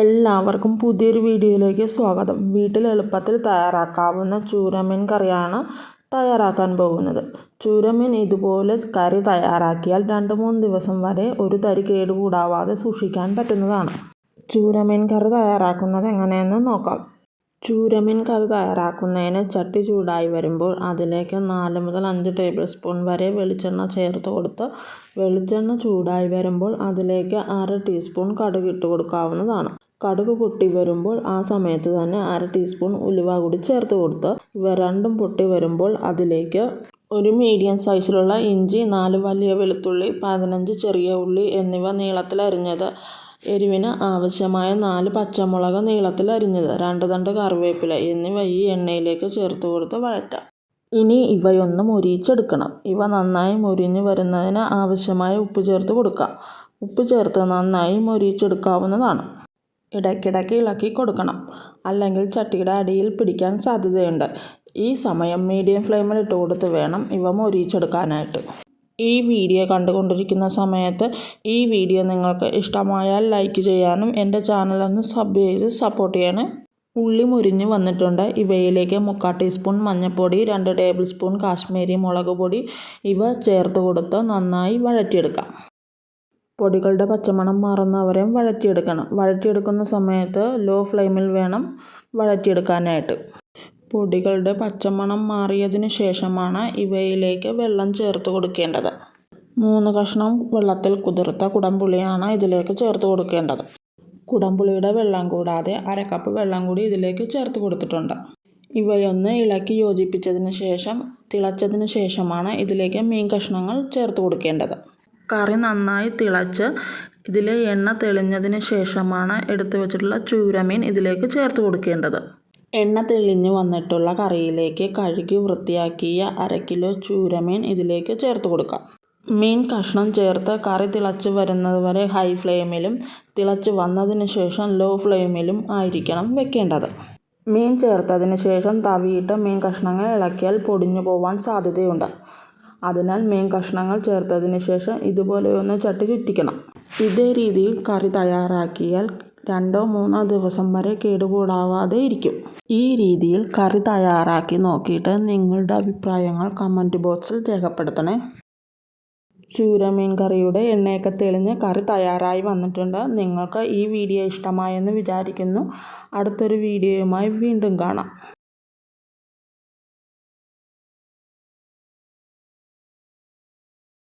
എല്ലാവർക്കും പുതിയൊരു വീഡിയോയിലേക്ക് സ്വാഗതം. വീട്ടിൽ എളുപ്പത്തിൽ തയ്യാറാക്കാവുന്ന ചൂരമീൻ കറിയാണ് തയ്യാറാക്കാൻ പോകുന്നത്. ചൂരമീൻ ഇതുപോലെ കറി തയ്യാറാക്കിയാൽ രണ്ട് മൂന്ന് ദിവസം വരെ ഒരു തരി കേടുകൂടാവാതെ സൂക്ഷിക്കാൻ പറ്റുന്നതാണ്. ചൂരമീൻ കറി തയ്യാറാക്കുന്നത് എങ്ങനെയെന്ന് നോക്കാം. ചൂരമീൻ കറി തയ്യാറാക്കുന്നതിന് ചട്ടി ചൂടായി വരുമ്പോൾ അതിലേക്ക് നാല് മുതൽ അഞ്ച് ടേബിൾ സ്പൂൺ വരെ വെളിച്ചെണ്ണ ചേർത്ത് കൊടുത്ത് വെളിച്ചെണ്ണ ചൂടായി വരുമ്പോൾ അതിലേക്ക് അര ടീസ്പൂൺ കടുക് ഇട്ട് കൊടുക്കാവുന്നതാണ്. കടുക് പൊട്ടി വരുമ്പോൾ ആ സമയത്ത് തന്നെ അര ടീസ്പൂൺ ഉലുവ കൂടി ചേർത്ത് കൊടുത്ത് ഇവ രണ്ടും പൊട്ടി വരുമ്പോൾ അതിലേക്ക് ഒരു മീഡിയം സൈസിലുള്ള ഇഞ്ചി നാല് വലിയ വെളുത്തുള്ളി പതിനഞ്ച് ചെറിയ ഉള്ളി എന്നിവ നീളത്തിൽ അരിഞ്ഞത്. എരിവിന് ആവശ്യമായ നാല് പച്ചമുളക് നീളത്തിൽ അരിഞ്ഞത്. രണ്ട് തണ്ട് കറിവേപ്പില എന്നിവ ഈ എണ്ണയിലേക്ക് ചേർത്ത് കൊടുത്ത് വഴറ്റാം. ഇനി ഇവയൊന്ന് മൊരിയിച്ചെടുക്കണം. ഇവ നന്നായി മുരിഞ്ഞു വരുന്നതിന് ആവശ്യമായ ഉപ്പ് ചേർത്ത് കൊടുക്കാം. ഉപ്പ് ചേർത്ത് നന്നായി മൊരിയിച്ചെടുക്കാവുന്നതാണ്. ഇടയ്ക്കിടയ്ക്ക് ഇളക്കി കൊടുക്കണം. അല്ലെങ്കിൽ ചട്ടിയുടെ അടിയിൽ പിടിക്കാൻ സാധ്യതയുണ്ട്. ഈ സമയം മീഡിയം ഫ്ലെയിമിൽ ഇട്ട് കൊടുത്ത് വേണം ഇവ മൊരിയിച്ചെടുക്കാനായിട്ട് ഈ വീഡിയോ കണ്ടുകൊണ്ടിരിക്കുന്ന സമയത്ത് ഈ വീഡിയോ നിങ്ങൾക്ക് ഇഷ്ടമായാൽ ലൈക്ക് ചെയ്യാനും എന്റെ ചാനലൊന്ന് സബ് ചെയ്ത് സപ്പോർട്ട് ചെയ്യണേ ഉള്ളി മുരിഞ്ഞ് വന്നിട്ടുണ്ട്. ഇവയിലേക്ക് മുക്കാൽ ടീസ്പൂൺ മഞ്ഞൾപ്പൊടി രണ്ട് ടേബിൾ സ്പൂൺ കാശ്മീരി മുളക് പൊടി ഇവ ചേർത്ത് കൊടുത്ത് നന്നായി വഴറ്റിയെടുക്കാം. പൊടികളുടെ പച്ചമണം മാറുന്നവരെയും വഴറ്റിയെടുക്കണം. വഴറ്റിയെടുക്കുന്ന സമയത്ത് ലോ ഫ്ലെയിമിൽ വേണം വഴറ്റിയെടുക്കാനായിട്ട്. പൊടികളുടെ പച്ചമണം മാറിയതിന് ശേഷമാണ് ഇവയിലേക്ക് വെള്ളം ചേർത്ത് കൊടുക്കേണ്ടത്. മൂന്ന് കഷ്ണം വെള്ളത്തിൽ കുതിർത്ത കുടംപുളിയാണ് ഇതിലേക്ക് ചേർത്ത് കൊടുക്കേണ്ടത്. കുടംപുളിയുടെ വെള്ളം കൂടാതെ അര കപ്പ് വെള്ളം കൂടി ഇതിലേക്ക് ചേർത്ത് കൊടുത്തിട്ടുണ്ട്. ഇവയൊന്ന് ഇളക്കി യോജിപ്പിച്ചതിന് ശേഷം തിളച്ചതിന് ശേഷമാണ് ഇതിലേക്ക് മീൻ കഷ്ണങ്ങൾ ചേർത്ത് കൊടുക്കേണ്ടത്. കറി നന്നായി തിളച്ച് ഇതിൽ എണ്ണ തെളിഞ്ഞതിന് ശേഷമാണ് എടുത്തു വെച്ചിട്ടുള്ള ചൂരമീൻ ഇതിലേക്ക് ചേർത്ത് കൊടുക്കേണ്ടത്. എണ്ണ തെളിഞ്ഞു വന്നിട്ടുള്ള കറിയിലേക്ക് കഴുകി വൃത്തിയാക്കിയ അര കിലോ ചൂരമീൻ ഇതിലേക്ക് ചേർത്ത് കൊടുക്കാം. മീൻ കഷ്ണം ചേർത്ത് കറി തിളച്ച് വരുന്നത് വരെ ഹൈ ഫ്ലെയിമിലും തിളച്ച് വന്നതിന് ശേഷം ലോ ഫ്ലെയിമിലും ആയിരിക്കണം വെക്കേണ്ടത്. മീൻ ചേർത്തതിന് ശേഷം തവിയിട്ട് മീൻ കഷ്ണങ്ങൾ ഇളക്കിയാൽ പൊടിഞ്ഞു പോവാൻ സാധ്യതയുണ്ട്. അതിനാൽ മീൻ കഷ്ണങ്ങൾ ചേർത്തതിന് ശേഷം ഇതുപോലെ ഒന്ന് ചട്ടി ചുറ്റിക്കണം. ഇതേ രീതിയിൽ കറി തയ്യാറാക്കിയാൽ രണ്ടോ മൂന്നോ ദിവസം വരെ കേടുകൂടാവാതെ ഇരിക്കും. ഈ രീതിയിൽ കറി തയ്യാറാക്കി നോക്കിയിട്ട് നിങ്ങളുടെ അഭിപ്രായങ്ങൾ കമന്റ് ബോക്സിൽ രേഖപ്പെടുത്തണേ. ചൂരമീൻ കറിയുടെ എണ്ണയൊക്കെ തെളിഞ്ഞ് കറി തയ്യാറായി വന്നിട്ടുണ്ട്. നിങ്ങൾക്ക് ഈ വീഡിയോ ഇഷ്ടമായെന്ന് വിചാരിക്കുന്നു. അടുത്തൊരു വീഡിയോയുമായി വീണ്ടും കാണാം.